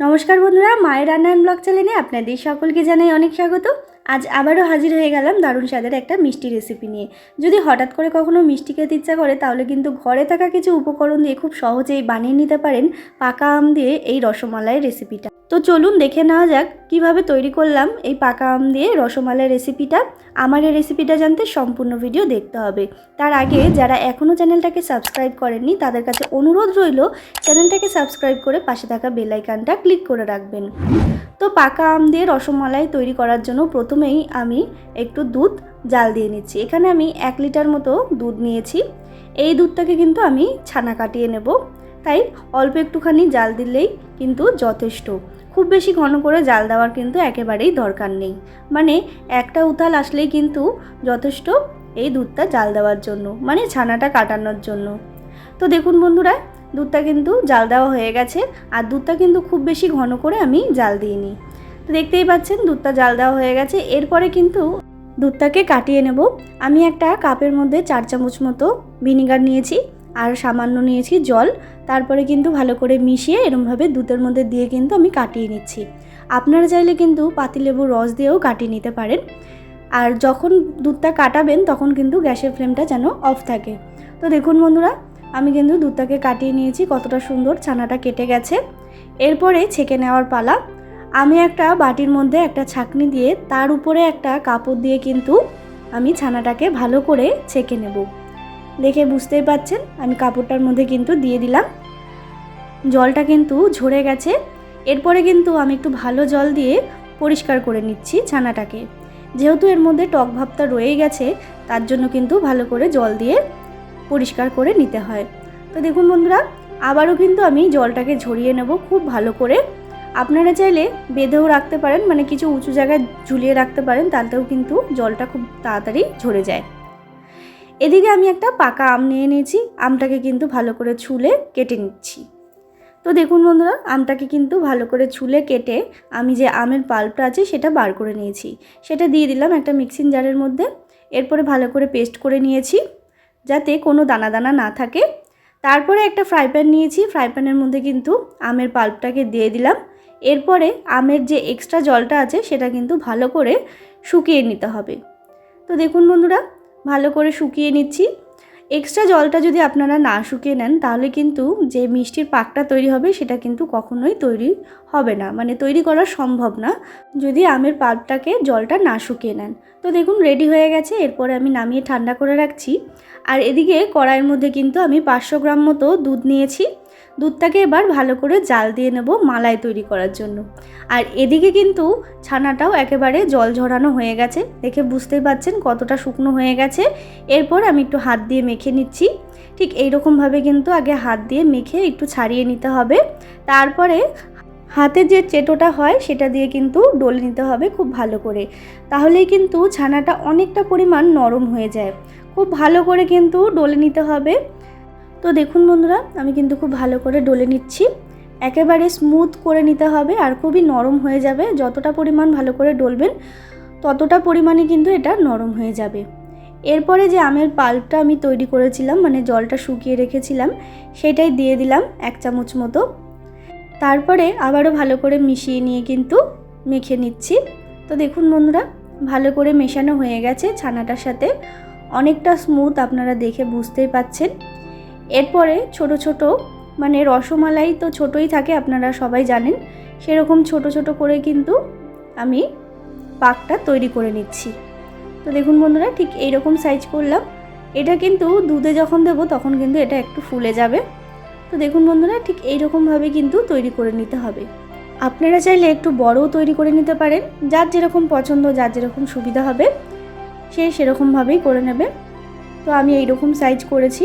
নমস্কার বন্ধুরা, মায়ের রান্নায়ন ব্লগ চ্যানেলে আপনাদের সকলকে জানাই অনেক স্বাগত। আজ আবারও হাজির হয়ে গেলাম দারুণ স্বাদের একটা মিষ্টি রেসিপি নিয়ে। যদি হঠাৎ করে কখনও মিষ্টি খেতে ইচ্ছা করে, তাহলে কিন্তু ঘরে থাকা কিছু উপকরণ দিয়ে খুব সহজেই বানিয়ে নিতে পারেন পাকা আম দিয়ে এই রসমালাইয়ের রেসিপিটা তো চলুন দেখে নেওয়া যাক কীভাবে তৈরি করলাম এই পাকা আম দিয়ে রসমালাই রেসিপিটা আমার এই রেসিপিটা জানতে সম্পূর্ণ ভিডিও দেখতে হবে। তার আগে যারা এখনও চ্যানেলটাকে সাবস্ক্রাইব করেননি, তাদের কাছে অনুরোধ রইল চ্যানেলটাকে সাবস্ক্রাইব করে পাশে থাকা বেল আইকনটা ক্লিক করে রাখবেন। তো পাকা আম দিয়ে রসমালাই তৈরি করার জন্য প্রথমেই আমি একটু দুধ, জাল দিয়ে নিচ্ছি। এখানে আমি এক লিটার মতো দুধ নিয়েছি। এই দুধটাকে কিন্তু আমি ছানা কাটিয়ে নেব। তাই অল্প একটুখানি জাল দিলেই কিন্তু যথেষ্ট। খুব বেশি ঘন করে জাল দেওয়ার কিন্তু একেবারেই দরকার নেই। মানে একটা উতাল আসলেই কিন্তু যথেষ্ট এই দুধটা জাল দেওয়ার জন্য মানে ছানাটা কাটানোর জন্য। তো দেখুন বন্ধুরা, দুধটা কিন্তু জাল দেওয়া হয়ে গেছে, আর দুধটা কিন্তু খুব বেশি ঘন করে আমি জাল দিইনি। তো দেখতেই পাচ্ছেন, দুধটা জাল দেওয়া হয়ে গেছে। এরপরে কিন্তু দুধটাকে কাটিয়ে নেব। আমি একটা কাপের মধ্যে চার চামচ মতো ভিনিগার নিয়েছি। আর সামান্য নিয়েছি জল। তারপরে কিন্তু ভালো করে মিশিয়ে এরমভাবে দুধের মধ্যে দিয়ে কিন্তু আমি কাটিয়ে নিচ্ছি। আপনারা চাইলে কিন্তু পাতিলেবুর রস দিয়েও কাটিয়ে নিতে পারেন। আর যখন দুধটা কাটাবেন, তখন কিন্তু গ্যাসের ফ্লেমটা যেন অফ থাকে। তো দেখুন বন্ধুরা, আমি কিন্তু দুধটাকে কাটিয়ে নিয়েছি, কতটা সুন্দর ছানাটা কেটে গেছে। এরপরে ছেঁকে নেওয়ার পালা। আমি একটা বাটির মধ্যে একটা ছাকনি দিয়ে তার উপরে একটা কাপড় দিয়ে কিন্তু আমি ছানাটাকে ভালো করে ছেঁকে নেব। দেখে বুঝতেই পাচ্ছেন, আমি কাপড়টার মধ্যে কিন্তু দিয়ে দিলাম। জলটা কিন্তু ঝরে গেছে। এরপরে কিন্তু আমি একটু ভালো জল দিয়ে পরিষ্কার করে নিচ্ছি ছানাটাকে। যেহেতু এর মধ্যে টক ভাবটা রয়ে গেছে, তার জন্য কিন্তু ভালো করে জল দিয়ে পরিষ্কার করে নিতে হয়। তো দেখুন বন্ধুরা, আবারও কিন্তু আমি জলটাকে ঝরিয়ে নেব খুব ভালো করে। আপনারা চাইলে বেঁধেও রাখতে পারেন মানে কিছু উঁচু জায়গায় ঝুলিয়ে রাখতে পারেন, তাতেও কিন্তু জলটা খুব তাড়াতাড়ি ঝরে যায়। এদিকে আমি একটা পাকা আম নিয়ে নিয়েছি আমটাকে কিন্তু ভালো করে ছুলে কেটে নিচ্ছি। তো দেখুন বন্ধুরা, আমটাকে কিন্তু ভালো করে ছুলে কেটে আমি যে আমের পাল্পটা আছে সেটা বার করে নিয়েছি। সেটা দিয়ে দিলাম একটা মিক্সিং জারের মধ্যে, এরপরে ভালো করে পেস্ট করে নিয়েছি, যাতে কোনো দানা দানা না থাকে। তারপরে একটা ফ্রাই প্যান নিয়েছি, ফ্রাই প্যানের মধ্যে কিন্তু আমের পাল্পটাকে দিয়ে দিলাম। এরপরে আমের যে এক্সট্রা জলটা আছে সেটা কিন্তু ভালো করে শুকিয়ে নিতে হবে। তো দেখুন বন্ধুরা ভালো করে শুকিয়ে নিচ্ছি। এক্সট্রা জলটা যদি আপনারা না শুকিয়ে নেন, তাহলে কিন্তু যে মিষ্টির পাকটা তৈরি হবে, সেটা কিন্তু কখনোই তৈরি হবে না। মানে তৈরি করা সম্ভব না, যদি আমের পাল্পটাকে জলটা না শুকিয়ে নেন। তো দেখুন রেডি হয়ে গেছে। এরপরে আমি নামিয়ে ঠান্ডা করে রাখছি। আর এদিকে কড়াইয়ের মধ্যে কিন্তু আমি পাঁচশো গ্রাম মতো দুধ নিয়েছি। দুধটাকে এবার ভালো করে জাল দিয়ে নেব মালাই তৈরি করার জন্য। আর এদিকে কিন্তু ছানাটাও একেবারে জল ঝরানো হয়ে গেছে। দেখে বুঝতেই পাচ্ছেন কতটা শুকনো হয়ে গেছে। এরপর আমি একটু হাত দিয়ে মেখে নিচ্ছি। ঠিক এইরকমভাবে কিন্তু আগে হাত দিয়ে মেখে একটু ছাড়িয়ে নিতে হবে। তারপরে হাতে যে চেটোটা হয় সেটা দিয়ে কিন্তু ডলে নিতে হবে খুব ভালো করে। তাহলেই কিন্তু ছানাটা অনেকটা পরিমাণ নরম হয়ে যায়। খুব ভালো করে কিন্তু ডলে নিতে হবে। তো দেখুন বন্ধুরা, আমি কিন্তু খুব ভালো করে ডলে নিচ্ছি। একেবারে স্মুথ করে নিতে হবে আর খুবই নরম হয়ে যাবে। যতটা পরিমাণ ভালো করে ডলবেন, ততটা পরিমাণে কিন্তু এটা নরম হয়ে যাবে। এরপরে যে আমের পাল্পটা আমি তৈরি করেছিলাম মানে জলটা শুকিয়ে রেখেছিলাম, সেটাই দিয়ে দিলাম এক চামচ মতো। তারপরে আবারও ভালো করে মিশিয়ে নিয়ে কিন্তু মেখে নিচ্ছি। তো দেখুন বন্ধুরা, ভালো করে মেশানো হয়ে গেছে ছানাটার সাথে। অনেকটা স্মুথ আপনারা দেখে বুঝতেই পাচ্ছেন। এরপরে ছোট ছোট মানে রসমালাই তো ছোটই থাকে আপনারা সবাই জানেন, সেরকম ছোট ছোট করে কিন্তু আমি পাকটা তৈরি করে নিচ্ছি। তো দেখুন বন্ধুরা, ঠিক এইরকম সাইজ করলাম। এটা কিন্তু দুধে যখন দেবো তখন কিন্তু এটা একটু ফুলে যাবে। তো দেখুন বন্ধুরা, ঠিক এইরকমভাবে কিন্তু তৈরি করে নিতে হবে। আপনারা চাইলে একটু বড়ও তৈরি করে নিতে পারেন। যার যেরকম পছন্দ, যার যেরকম সুবিধা হবে, সে সেরকমভাবেই করে নেবে। তো আমি এইরকম সাইজ করেছি।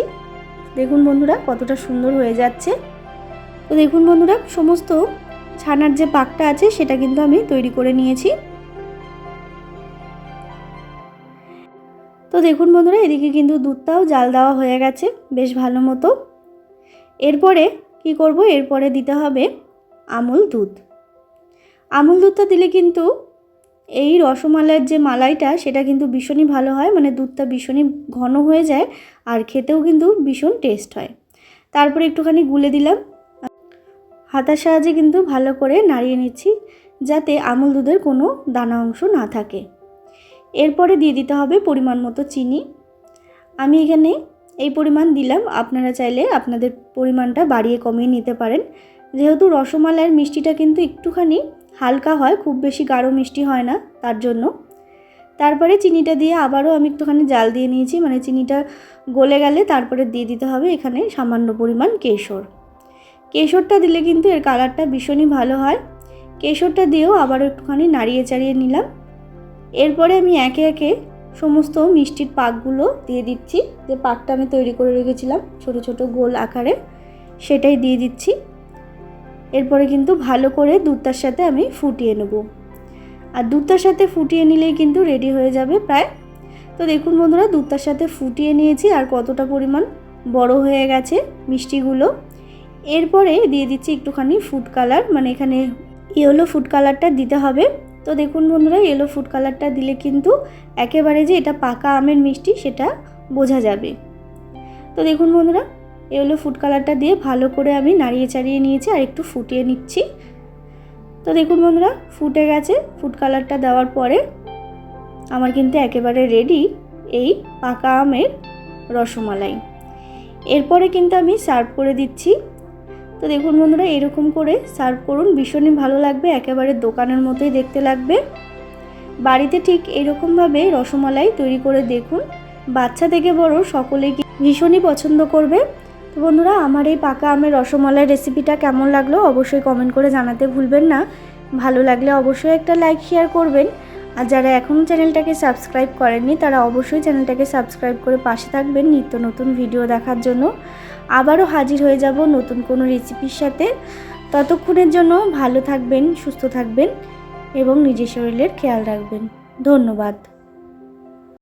দেখুন বন্ধুরা, কতটা সুন্দর হয়ে যাচ্ছে। তো দেখুন বন্ধুরা, সমস্ত ছানার যে পাকটা আছে, সেটা কিন্তু আমি তৈরি করে নিয়েছি। তো দেখুন বন্ধুরা, এদিকে কিন্তু দুধটাও জাল দেওয়া হয়ে গেছে, বেশ ভালো মতো। এরপরে কি করব? এরপরে দিতে হবে আমুল দুধ। আমুল দুধটা দিলে কিন্তু এই রসমালাইয়ের যে মালাইটা, সেটা কিন্তু ভীষণই ভালো হয় মানে দুধটা ভীষণই ঘন হয়ে যায়। আর খেতেও কিন্তু ভীষণ টেস্ট হয়। তারপরে একটুখানি গুলে দিলাম। হাতার সাহায্যে কিন্তু ভালো করে নাড়িয়ে নিচ্ছি যাতে আমুল দুধের কোনো দানা অংশ না থাকে। এরপরে দিয়ে দিতে হবে পরিমাণ মতো চিনি। আমি এখানে এই পরিমাণ দিলাম। আপনারা চাইলে আপনাদের পরিমাণটা বাড়িয়ে কমিয়ে নিতে পারেন। যেহেতু রসমালাইয়ের মিষ্টিটা কিন্তু একটুখানি হালকা হয়, খুব বেশি গাঢ় মিষ্টি হয় না তার জন্য। তারপরে চিনিটা দিয়ে আবারও আমি একটুখানি জাল দিয়ে নিয়েছি মানে চিনিটা গলে গেলে তারপরে দিয়ে দিতে হবে এখানে সামান্য পরিমাণ কেশর। কেশরটা দিলে কিন্তু এর কালারটা ভীষণই ভালো হয়। কেশরটা দিয়েও আবারও একটুখানি নাড়িয়ে চাড়িয়ে নিলাম। এরপরে আমি একে একে সমস্ত মিষ্টির পাকগুলো দিয়ে দিচ্ছি। যে পাকটা আমি তৈরি করে রেখেছিলাম, ছোট ছোট গোল আকারে, সেটাই দিয়ে দিচ্ছি। এরপরে কিন্তু ভালো করে দুধটার সাথে আমি ফুটিয়ে নেব। আর দুধটার সাথে ফুটিয়ে নিলেই কিন্তু রেডি হয়ে যাবে প্রায়। তো দেখুন বন্ধুরা, দুধটার সাথে ফুটিয়ে নিয়েছি আর কতটা পরিমাণ বড় হয়ে গেছে মিষ্টিগুলো। এরপরে দিয়ে দিচ্ছি একটুখানি ফুড কালার মানে এখানে ইয়েলো ফুড কালারটা দিতে হবে। তো দেখুন বন্ধুরা ইয়েলো ফুড কালারটা দিলে কিন্তু একেবারে যে এটা পাকা আমের মিষ্টি সেটা বোঝা যাবে। তো দেখুন বন্ধুরা ইয়েলো ফুড কালারটা দিয়ে ভালো করে আমি নাড়িয়ে চাড়িয়ে নিয়েছি আর একটু ফুটিয়ে নিচ্ছি। তো দেখুন বন্ধুরা, ফুটে গেছে। ফুড কালারটা দেওয়ার পরে আমার কিন্তু একেবারে রেডি এই পাকা আমের রসমালাই। এরপরে কিন্তু আমি সার্ভ করে দিচ্ছি। তো দেখুন বন্ধুরা, এরকম করে সার্ভ করুন। ভীষণই ভালো লাগবে, একেবারে দোকানের মতোই দেখতে লাগবে। বাড়িতে ঠিক এরকমভাবে রসমালাই তৈরি করে দেখুন। বাচ্চা থেকে বড় সকলেই ভীষণই পছন্দ করবে। তো বন্ধুরা, আমার এই পাকা আমের রসমালাই রেসিপিটা কেমন লাগল অবশ্যই কমেন্ট করে জানাতে ভুলবেন না। ভালো লাগলে অবশ্যই একটা লাইক শেয়ার করবেন। আর যারা এখনও চ্যানেলটাকে সাবস্ক্রাইব করেননি, তারা অবশ্যই চ্যানেলটাকে সাবস্ক্রাইব করে পাশে থাকবেন নিত্য নতুন ভিডিও দেখার জন্য। আবারও হাজির হয়ে যাব নতুন কোনো রেসিপির সাথে। ততক্ষণের জন্য ভালো থাকবেন, সুস্থ থাকবেন এবং নিজের শরীরের খেয়াল রাখবেন। ধন্যবাদ।